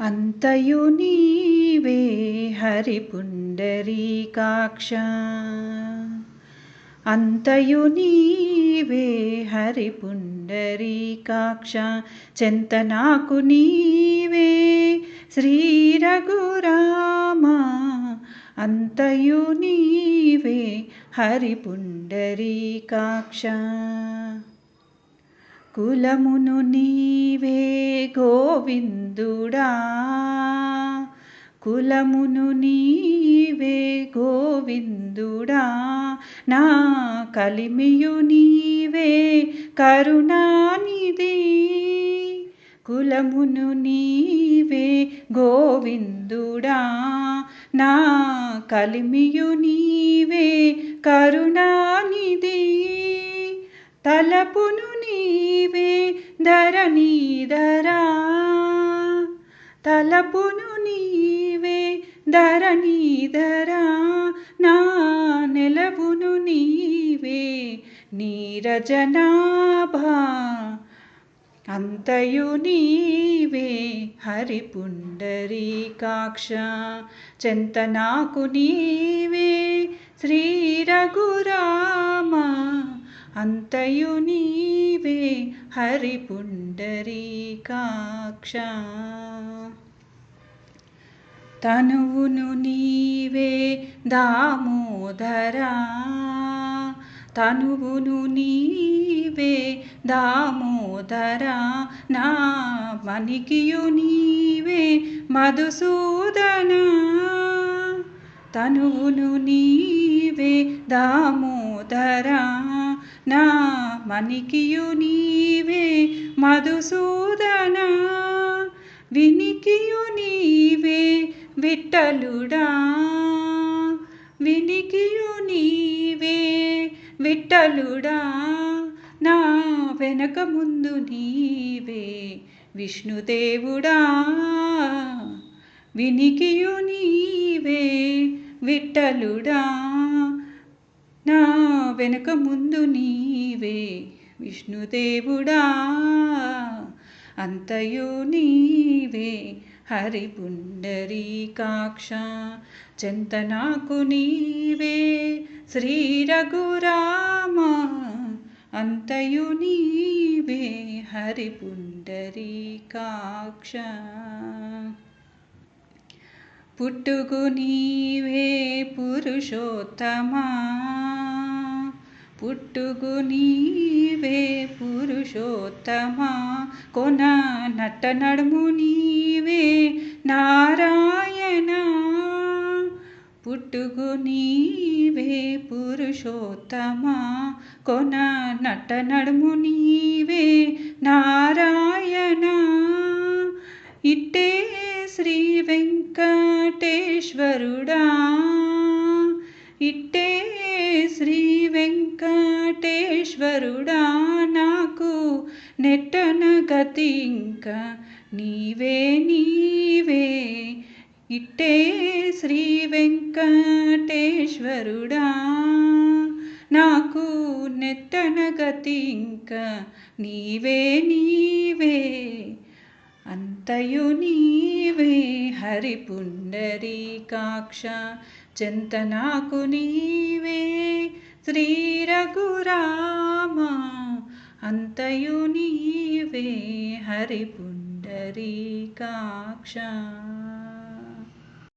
అంతయు నీవే హరిపుండరీకాక్ష. అంతయు నీవే హరిపుండరీకాక్ష. చెంత నాకు నీవే శ్రీ రఘురామ అంతయు నీవే హరిపుండరీకాక్ష. కులమును నీవే గోవిందుడా. కులమును నీవే గోవిందుడా. నా కలిమియు నీవే కరుణానిధి. కులమును నీవే గోవిందుడా. నా కలిమియు నీవే కరుణానిధి. తలపును నీవే ధరణీధరా తలపును నీవే ధరణీధరా నా నెలవును నీవే నీరజనాభా అంతయు నీవే హరిపుండరీకాక్ష చెంత నాకు నీవే శ్రీ రఘురామ. అంతయు నీవే హరి పుండరీకాక్ష తనువును నీవే దామోదరా. తనువును నీవే దామోదరా. నా మణికియు నీవే మధుసూదన. తనువును నీవే దామోదరా. నా మణికియు నీవే మధుసూదన వినికియు నీవే విట్టలుడా వినికియు నీవే విట్టలుడా నా వెనక ముందు నీవే విష్ణుదేవుడా వినికియు నీవే విట్టలుడా నా వెనక ముందు నీ నీవే విష్ణుదేవుడా అంతయు నీవే హరి పుండరీకాక్ష చెంత నీవే శ్రీ రఘురామ అంతయు నీవే హరి పుండరీకాక్ష పుట్టుగు నీవే పురుషోత్తమా పుట్టుగు నీవే పురుషోత్తమా? కొన నట్ట నడుము నీవే నారాయణ. పుట్టుగు నీవే పురుషోత్తమా? కొన నట్ట నడుము నీవే నారాయణ. ఇట్టే శ్రీ వెంకటేశ్వరుడా. ఇట్టే శ్రీ వెంకటేశ్వరుడా నాకు నెట్టన గతి ఇంకా నీవే నీవే. ఇట్టే శ్రీ వెంకటేశ్వరుడా నాకు నెట్టన గతి ఇంకా నీవే నీవే. అంతయు నీవే హరిపుండరీకాక్ష పుండరీకాక్ష చెంత నాకు నీవే శ్రీ రఘురామ అంతయు నీవే హరి పుండరీకాక్ష